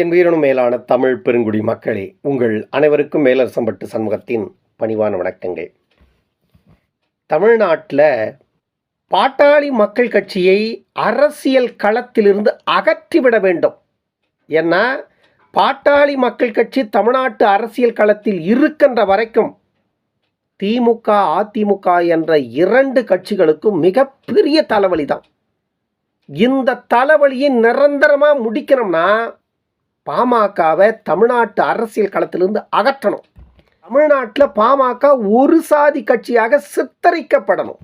என் உயிரினும் மேலான தமிழ் பெருங்குடி மக்களே உங்கள் அனைவருக்கும் மேலரசம்பட்டு சண்முகத்தின் பணிவான வணக்கங்கள். தமிழ்நாட்டில் பாட்டாளி மக்கள் கட்சியை அரசியல் களத்திலிருந்து அகற்றிவிட வேண்டும். ஏன்னா பாட்டாளி மக்கள் கட்சி தமிழ்நாட்டு அரசியல் களத்தில் இருக்கின்ற வரைக்கும் திமுக அதிமுக என்ற இரண்டு கட்சிகளுக்கும் மிகப்பெரிய தலைவலி தான் இந்த தலைவலியை நிரந்தரமாக முடிக்கணும்னா பாமகவை தமிழ்நாட்டு அரசியல் களத்திலிருந்து அகற்றணும். தமிழ்நாட்டில் பாமக ஒரு சாதி கட்சியாக சித்தரிக்கப்படணும்.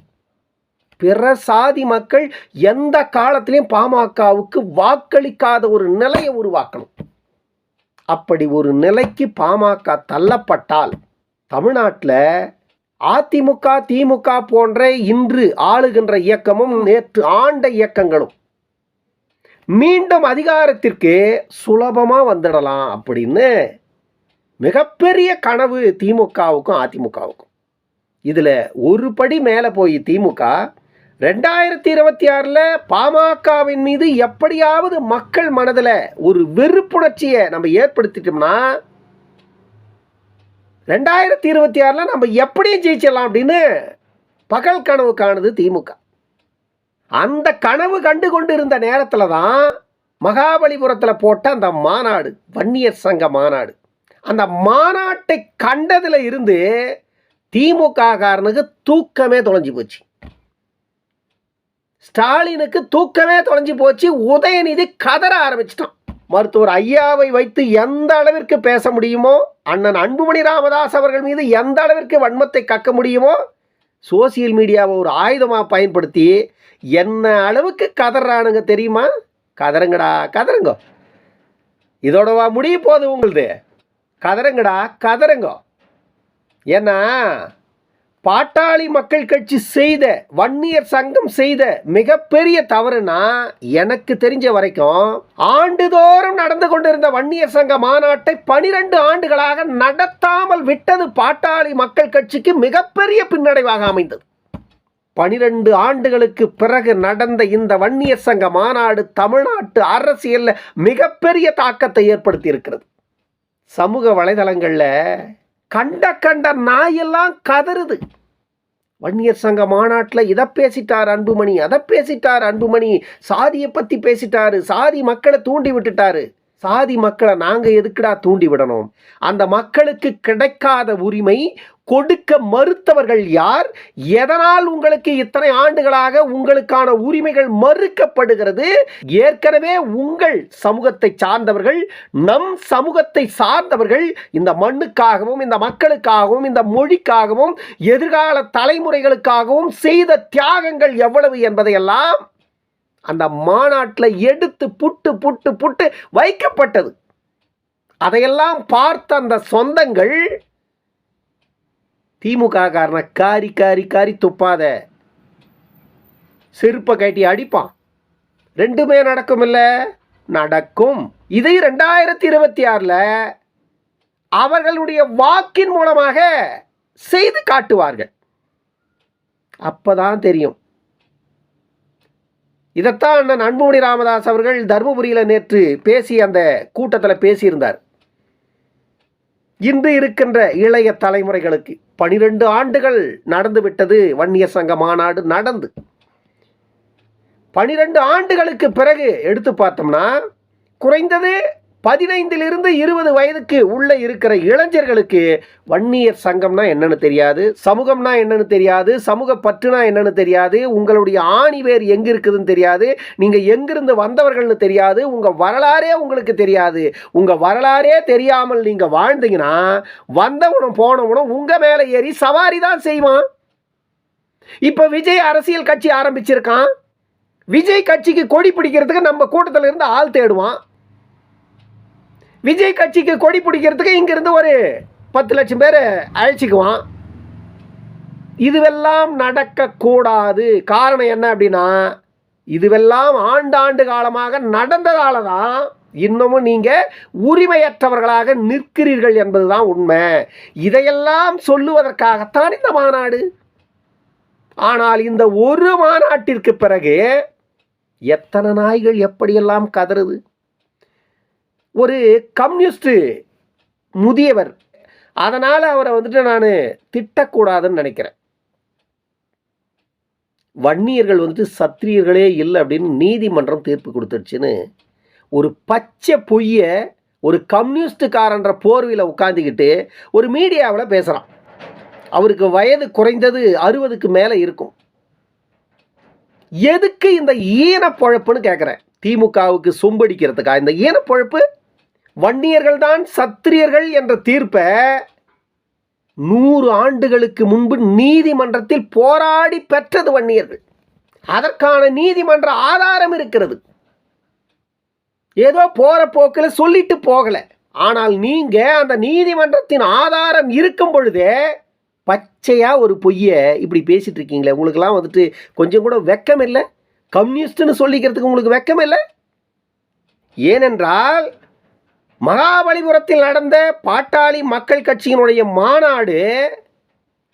பிற சாதி மக்கள் எந்த காலத்திலையும் பாமகவுக்கு வாக்களிக்காத ஒரு நிலையை உருவாக்கணும். அப்படி ஒரு நிலைக்கு பாமக தள்ளப்பட்டால் தமிழ்நாட்டில் அதிமுக திமுக போன்ற இன்று ஆளுகின்ற இயக்கமும் நேற்று ஆண்ட இயக்கங்களும் மீண்டும் அதிகாரத்திற்கு சுலபமாக வந்துடலாம் அப்படின்னு மிகப்பெரிய கனவு திமுகவுக்கும் அதிமுகவுக்கும். இதில் ஒரு படி மேலே போய் திமுக ரெண்டாயிரத்தி இருபத்தி ஆறில் பாமகவின் மீது எப்படியாவது மக்கள் மனதில் ஒரு வெறுப்புணர்ச்சியை நம்ம ஏற்படுத்திட்டோம்னா ரெண்டாயிரத்தி இருபத்தி ஆறில் நம்ம எப்படியும் ஜெயிச்சிடலாம் அப்படின்னு பகல் கனவு காணுது திமுக. அந்த கனவு கண்டு கொண்டு இருந்த நேரத்தில் தான் மகாபலிபுரத்தில் போட்ட அந்த மாநாடு வன்னியர் சங்க மாநாடு. அந்த மாநாட்டை கண்டதில் இருந்து திமுககாரனுக்கு தூக்கமே தொலைஞ்சு போச்சு. ஸ்டாலினுக்கு தூக்கமே தொலைஞ்சு போச்சு. உதயநிதி கதற ஆரம்பிச்சிட்டான். மருத்துவர் ஐயாவை வைத்து எந்த அளவிற்கு பேச முடியுமோ அண்ணன் அன்புமணி ராமதாஸ் அவர்கள் மீது எந்த அளவிற்கு வன்மத்தை கக்க முடியுமோ சோசியல் மீடியாவை ஒரு ஆயுதமாக பயன்படுத்தி என்ன அளவுக்கு கதறானுங்க தெரியுமா? கதறுங்கடா கதறுங்க. இதோடவா முடிய போகுது உங்களுது. கதறுங்கடா கதறுங்க. ஏன்னா பாட்டாளி மக்கள் கட்சி செய்த வன்னியர் சங்கம் செய்த மிகப்பெரிய தவறுனா எனக்கு தெரிஞ்ச வரைக்கும் ஆண்டுதோறும் நடந்து கொண்டிருந்த வன்னியர் சங்க மாநாட்டை பனிரெண்டு ஆண்டுகளாக நடத்தாமல் விட்டது பாட்டாளி மக்கள் கட்சிக்கு மிகப்பெரிய பின்னடைவாக அமைந்தது. பனிரெண்டு ஆண்டுகளுக்கு பிறகு நடந்த இந்த வன்னியர் சங்க மாநாடு தமிழ்நாட்டு அரசியலில் மிகப்பெரிய தாக்கத்தை ஏற்படுத்தி இருக்கிறது சமூக வலைதளங்களில் கண்ட கண்ட நாயெல்லாம் கதறுது. வன்னியர் சங்க மாநாட்டில் இதை பேசிட்டார் அன்புமணி அதை பேசிட்டார் அன்புமணி. சாதியை பற்றி பேசிட்டாரு. சாதி மக்களை தூண்டி விட்டுட்டாரு. சாதி மக்களை நாங்கள் எதுக்குடா தூண்டி விடணும்? அந்த மக்களுக்கு கிடைக்காத உரிமை கொடுக்க மறுத்தவர்கள் யார்? எதனால் உங்களுக்கு இத்தனை ஆண்டுகளாக உங்களுக்கான உரிமைகள் மறுக்கப்படுகிறது? ஏற்கனவே உங்கள் சமூகத்தை சார்ந்தவர்கள் நம் சமூகத்தை சார்ந்தவர்கள் இந்த மண்ணுக்காகவும் இந்த மக்களுக்காகவும் இந்த மொழிக்காகவும் எதிர்கால தலைமுறைகளுக்காகவும் செய்த தியாகங்கள் எவ்வளவு என்பதையெல்லாம் அந்த மாநாட்டில் எடுத்து புட்டு புட்டு புட்டு வைக்கப்பட்டது. அதையெல்லாம் பார்த்த அந்த சொந்தங்கள் திமுக காரனை காரி காரி காரி துப்பாத. செருப்பை கட்டி அடிப்பான். ரெண்டுமே நடக்கும் இல்லை நடக்கும். இதை ரெண்டாயிரத்தி இருபத்தி ஆறில் அவர்களுடைய வாக்கின் மூலமாக செய்து காட்டுவார்கள். அப்போதான் தெரியும். இதைத்தான் அண்ணன் அன்புமணி ராமதாஸ் அவர்கள் தருமபுரியில் நேற்று பேசி அந்த கூட்டத்தில் பேசியிருந்தார். இன்று இருக்கின்ற இளைய தலைமுறைகளுக்கு பனிரெண்டு ஆண்டுகள் நடந்து விட்டது வன்னியர் சங்க மாநாடு நடந்து. பனிரெண்டு ஆண்டுகளுக்கு பிறகு எடுத்து பார்த்தோம்னா குறைந்தது பதினைந்திலிருந்து இருபது வயதுக்கு உள்ள இருக்கிற இளைஞர்களுக்கு வன்னியர் சங்கம்னா என்னன்னு தெரியாது சமூகம்னா என்னன்னு தெரியாது சமூக பற்றுனா என்னன்னு தெரியாது உங்களுடைய ஆணி வேர் எங்க இருக்குதுன்னு தெரியாது நீங்க எங்கிருந்து வந்தவர்கள்னு தெரியாது உங்க வரலாறே உங்களுக்கு தெரியாது. உங்க வரலாறே தெரியாமல் நீங்க வாழ்ந்தீங்கன்னா வந்தவனும் போனவனும் உங்க மேலே ஏறி சவாரி தான் செய்வான். இப்போ விஜய் அரசியல் கட்சி ஆரம்பிச்சிருக்கான். விஜய் கட்சிக்கு கொடி பிடிக்கிறதுக்கு நம்ம கூட்டத்தில் இருந்து ஆள் தேடுவான். விஜய் கட்சிக்கு கொடி பிடிக்கிறதுக்கு இங்கிருந்து ஒரு பத்து லட்சம் பேர் அழைச்சிக்குவான். இதுவெல்லாம் நடக்கக்கூடாது. காரணம் என்ன அப்படின்னா இதுவெல்லாம் ஆண்டாண்டு காலமாக நடந்ததால தான் இன்னமும் நீங்கள் உரிமையற்றவர்களாக நிற்கிறீர்கள் என்பதுதான் உண்மை. இதையெல்லாம் சொல்லுவதற்காகத்தான் இந்த மாநாடு. ஆனால் இந்த ஒரு மாநாட்டிற்கு பிறகு எத்தனை நாய்கள் எப்படியெல்லாம் கதறுது? ஒரு கம்யூனிஸ்ட்டு முதியவர். அதனால் அவரை வந்துட்டு நான் திட்டக்கூடாதுன்னு நினைக்கிறேன். வன்னியர்கள் வந்துட்டு சத்திரியர்களே இல்லை அப்படின்னு நீதிமன்றம் தீர்ப்பு கொடுத்துருச்சுன்னு ஒரு பச்சை பொய்ய ஒரு கம்யூனிஸ்டுக்காரன்ற போர்வையில் உட்காந்துக்கிட்டு ஒரு மீடியாவில் பேசுகிறான் அவருக்கு வயது குறைந்தது அறுபதுக்கு மேலே இருக்கும். எதுக்கு இந்த ஈனப்பழப்புன்னு கேட்குறேன் திமுகவுக்கு சொம்படிக்கிறதுக்கா? இந்த ஈனப்பழப்பு வன்னியர்கள் தான் சத்திரியர்கள் என்ற தீர்ப்பை நூறு ஆண்டுகளுக்கு முன்பு நீதிமன்றத்தில் போராடி பெற்றது வன்னியர்கள். அதற்கான நீதிமன்ற ஆதாரம் இருக்கிறது. ஏதோ போற போக்கில் சொல்லிட்டு போகல. ஆனால் நீங்க அந்த நீதிமன்றத்தின் ஆதாரம் இருக்கும் பொழுதே பச்சையா ஒரு பொய்ய இப்படி பேசிட்டு இருக்கீங்களே. உங்களுக்கெல்லாம் வந்துட்டு கொஞ்சம் கூட வெக்கம் இல்லை கம்யூனிஸ்ட்னு சொல்லிக்கிறதுக்கு உங்களுக்கு வெக்கம் இல்லை ஏனென்றால் மகாபலிபுரத்தில் நடந்த பாட்டாளி மக்கள் கட்சியினுடைய மாநாடு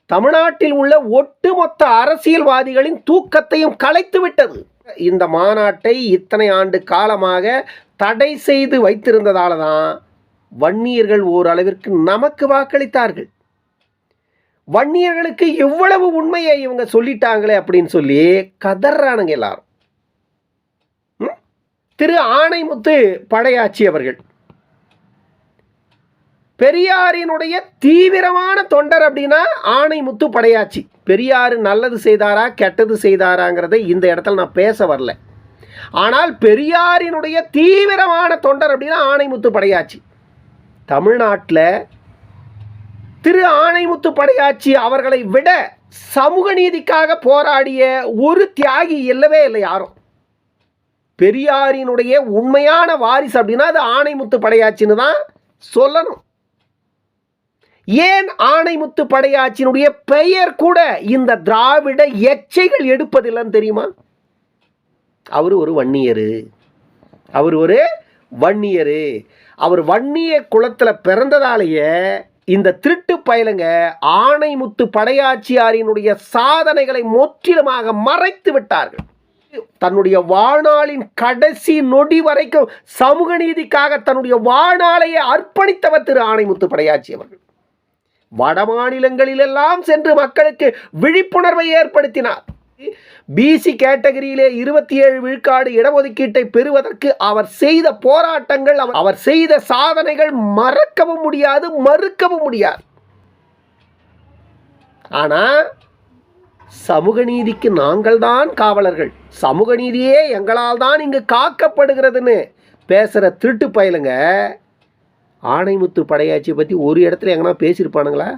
தமிழ்நாட்டில் உள்ள ஒட்டுமொத்த அரசியல்வாதிகளின் தூக்கத்தையும் கலைத்து விட்டது. இந்த மாநாட்டை இத்தனை ஆண்டு காலமாக தடை செய்து வைத்திருந்ததால தான் வன்னியர்கள் ஓரளவிற்கு நமக்கு வாக்களித்தார்கள். வன்னியர்களுக்கு எவ்வளவு உண்மையை இவங்க சொல்லிட்டாங்களே அப்படின்னு சொல்லி கதறானுங்க எல்லாரும். ம்? திரு ஆணைமுத்து படையாச்சி அவர்கள். பெரியாரினுடைய தீவிரமான தொண்டர் அப்படின்னா ஆணைமுத்து படையாச்சி. பெரியார் நல்லது செய்தாரா கெட்டது செய்தாராங்கிறதை இந்த இடத்துல நான் பேச வரல. ஆனால் பெரியாரினுடைய தீவிரமான தொண்டர் அப்படின்னா ஆணைமுத்து படையாச்சி. தமிழ்நாட்டில் திரு ஆணைமுத்து படையாச்சி அவர்களை விட சமூக நீதிக்காக போராடிய ஒரு தியாகி இல்லவே இல்லை யாரும். பெரியாரினுடைய உண்மையான வாரிசு அப்படின்னா அது ஆணைமுத்து படையாச்சின்னு தான் சொல்லணும். ஏன் ஆணைமுத்து படையாச்சினுடைய பெயர் கூட இந்த திராவிட எச்சைகள் எடுப்பதில்லைன்னு தெரியுமா? அவர் ஒரு வன்னியரு. அவர் ஒரு வன்னியரு. அவர் வன்னிய குளத்தில் பிறந்ததாலேயே இந்த திருட்டு பயலுங்க ஆணைமுத்து படையாச்சியாரினுடைய சாதனைகளை முற்றிலுமாக மறைத்து விட்டார்கள். தன்னுடைய வாழ்நாளின் கடைசி நொடி வரைக்கும் சமூக நீதிக்காக தன்னுடைய வாழ்நாளையே அர்ப்பணித்தவர் திரு ஆணைமுத்து படையாச்சி அவர்கள். வட மாநிலங்களிலெல்லாம் சென்று மக்களுக்கு விழிப்புணர்வை ஏற்படுத்தினார். பிசி கேட்டகரியிலே இருபத்தி ஏழு விழுக்காடு இடஒதுக்கீட்டை பெறுவதற்கு அவர் செய்த போராட்டங்கள் அவர்- அவர் செய்த சாதனைகள் மறக்கவும் முடியாது மறுக்கவும் முடியாது. ஆனா சமூக நீதிக்கு நாங்கள் தான் காவலர்கள். சமூக நீதியே எங்களால் தான் இங்கு காக்கப்படுகிறதுன்னு பேசுகிற திருட்டு பயலுங்க ஆணைமுத்து படையாச்சியை பற்றி ஒரு இடத்துல எங்கன்னா பேசியிருப்பானுங்களா?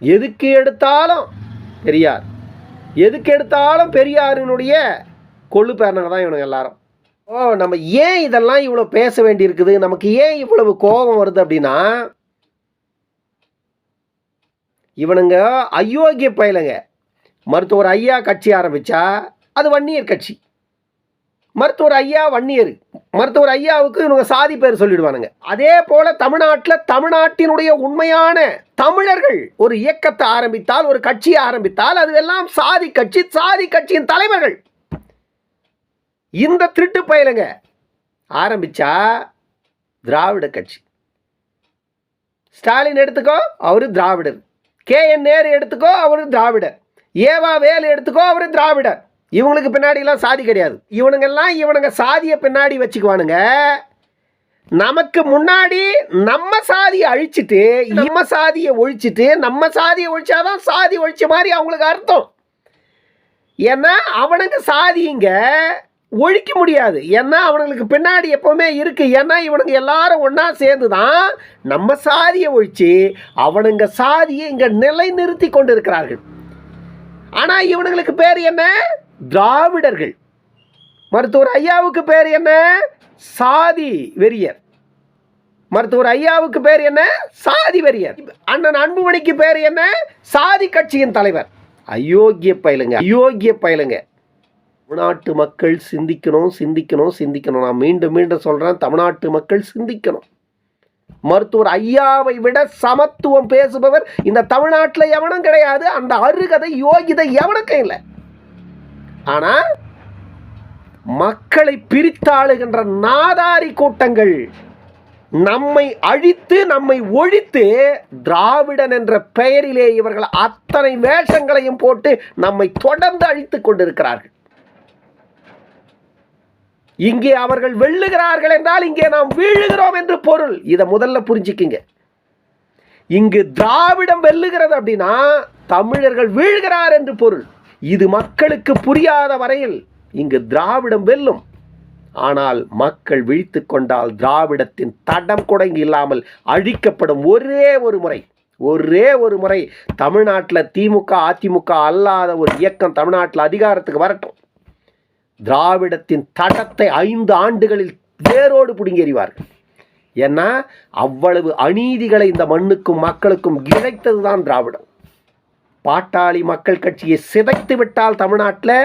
எதுக்கு எடுத்தாலும் பெரியார். எதுக்கு எடுத்தாலும் பெரியாரினுடைய கொள்ளு பேரனங்க தான் இவனுங்க எல்லாரும். ஓ நம்ம ஏன் இதெல்லாம் இவ்வளோ பேச வேண்டியிருக்குது? நமக்கு ஏன் இவ்வளவு கோபம் வருது அப்படின்னா இவனுங்க அயோக்கிய பயலுங்க. மருத்துவர் ஐயா கட்சி ஆரம்பிச்சா அது வன்னியர் கட்சி. மருத்துவர் ஐயா வன்னியர். மருத்துவர் ஐயாவுக்கு இவங்க சாதி பேர் சொல்லிடுவானுங்க. அதே போல தமிழ்நாட்டில் தமிழ்நாட்டினுடைய உண்மையான தமிழர்கள் ஒரு இயக்கத்தை ஆரம்பித்தால் ஒரு கட்சியை ஆரம்பித்தால் அது எல்லாம் சாதி கட்சி சாதி கட்சியின் தலைவர்கள். இந்த திருட்டு பயலுங்க ஆரம்பிச்சா திராவிட கட்சி. ஸ்டாலின் எடுத்துக்கோ அவரு திராவிடர். கே என் நேரு எடுத்துக்கோ அவரு திராவிடர். ஏவா வேலு எடுத்துக்கோ அவரு திராவிடர். இவங்களுக்கு பின்னாடிலாம் சாதி கிடையாது. இவனுங்கெல்லாம் இவனுங்க சாதியை பின்னாடி வச்சுக்குவானுங்க. நமக்கு முன்னாடி நம்ம சாதியை அழிச்சிட்டு நம்ம சாதியை ஒழிச்சிட்டு நம்ம சாதியை ஒழிச்சாதான் சாதி ஒழிச்ச மாதிரி அவங்களுக்கு அர்த்தம். ஏன்னா அவனுங்க சாதிங்க ஒழிக்க முடியாது. ஏன்னா அவனுங்களுக்கு பின்னாடி எப்போவுமே இருக்குது ஏன்னா இவனுங்க எல்லாரும் ஒன்றா சேர்ந்து தான் நம்ம சாதியை ஒழித்து அவனுங்க சாதியை இங்கே நிலைநிறுத்தி கொண்டு இருக்கிறார்கள் ஆனால் இவனுங்களுக்கு பேர் என்ன? திராவிடர்கள். மருத்துவர் ஐயாவுக்கு பேர் என்ன? சாதி வெறியர். மருத்துவர் ஐயாவுக்கு பேர் என்ன? சாதி வெறியர். அண்ணன் அன்புமணிக்கு பேர் என்ன? சாதி கட்சியின் தலைவர். அயோக்கிய பயலுங்க அயோக்கிய பயலுங்க. தமிழ்நாட்டு மக்கள் சிந்திக்கணும் சிந்திக்கணும் சிந்திக்கணும். நான் மீண்டும் மீண்டும் சொல்கிறேன் தமிழ்நாட்டு மக்கள் சிந்திக்கணும். மருத்துவர் ஐயாவை விட சமத்துவம் பேசுபவர் இந்த தமிழ்நாட்டில் எவனும் கிடையாது. அந்த அருகதை யோகிதை எவனுக்கும் இல்லை. ஆனால் மக்களை பிரித்தாளுகின்ற நாதாரி கூட்டங்கள் நம்மை அழித்து நம்மை ஒழித்து திராவிடன் என்ற பெயரிலே இவர்கள் அத்தனை வேஷங்களையும் போட்டு நம்மை தொடர்ந்து அழித்துக் கொண்டிருக்கிறார்கள். இங்கே அவர்கள் வெல்லுகிறார்கள் என்றால் இங்கே நாம் வீழுகிறோம் என்று பொருள். இதை முதல்ல புரிஞ்சுக்கிங்க. இங்கு திராவிடம் வெல்லுகிறது அப்படின்னா தமிழர்கள் வீழ்கிறார் என்று பொருள். இது மக்களுக்கு புரியாத வரையில் இங்கு திராவிடம் வெல்லும். ஆனால் மக்கள் விழித்து கொண்டால் திராவிடத்தின் தடம் குடங்கு இல்லாமல் அழிக்கப்படும் ஒரே ஒரு முறை ஒரே ஒரு முறை தமிழ்நாட்டில் திமுக அதிமுக அல்லாத ஒரு இயக்கம் தமிழ்நாட்டில் அதிகாரத்துக்கு வரட்டும். திராவிடத்தின் தடத்தை ஐந்து ஆண்டுகளில் வேரோடு பிடுங்கேறிவார்கள். ஏன்னா அவ்வளவு அநீதிகளை இந்த மண்ணுக்கும் மக்களுக்கும் இழைத்தது தான் திராவிடம். பாட்டாளி மக்கள் கட்சியை சிதைத்து விட்டால் தமிழ்நாட்டில்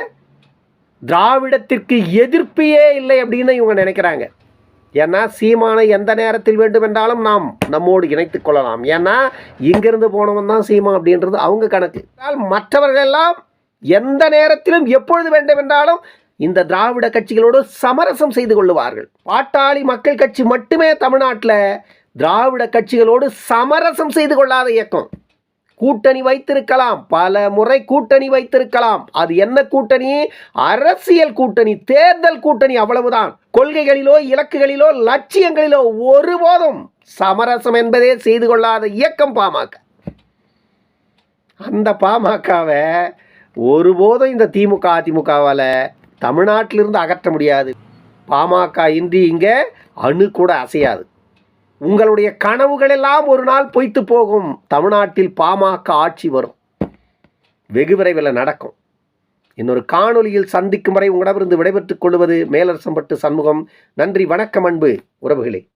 திராவிடத்திற்கு எதிர்ப்பையே இல்லை அப்படின்னு இவங்க நினைக்கிறாங்க. ஏன்னா சீமானை எந்த நேரத்தில் வேண்டுமென்றாலும் நாம் நம்மோடு இணைத்து கொள்ளலாம். ஏன்னா இங்கிருந்து போனவன் தான் சீமா அப்படின்றது அவங்க கணக்கு. ஆனால் மற்றவர்கள் எல்லாம் எந்த நேரத்திலும் எப்பொழுது வேண்டுமென்றாலும் இந்த திராவிட கட்சிகளோடு சமரசம் செய்து கொள்ளுவார்கள். பாட்டாளி மக்கள் கட்சி மட்டுமே தமிழ்நாட்டில் திராவிட கட்சிகளோடு சமரசம் செய்து கொள்ளாத இயக்கம். கூட்டணி வைத்திருக்கலாம். பல முறை கூட்டணி வைத்திருக்கலாம். அது என்ன கூட்டணி? அரசியல் கூட்டணி தேர்தல் கூட்டணி அவ்வளவுதான். கொள்கைகளிலோ இலக்குகளிலோ லட்சியங்களிலோ ஒருபோதும் சமரசம் என்பதே செய்து கொள்ளாத இயக்கம் பாமக. அந்த பாமகவை ஒருபோதும் இந்த திமுக அதிமுகவால் தமிழ்நாட்டிலிருந்து அகற்ற முடியாது. பாமக இன்றி இங்கே அணு கூட அசையாது. உங்களுடைய கனவுகள் எல்லாம் ஒரு நாள் பொய்த்து போகும். தமிழ்நாட்டில் பாமக ஆட்சி வரும். வெகு விரைவில் நடக்கும். இன்னொரு காணொளியில் சந்திக்கும் வரை உங்களிடமிருந்து விடைபெற்றுக் கொள்வது மேலரசம்பட்டு சண்முகம். நன்றி வணக்கம் அன்பு உறவுகளே.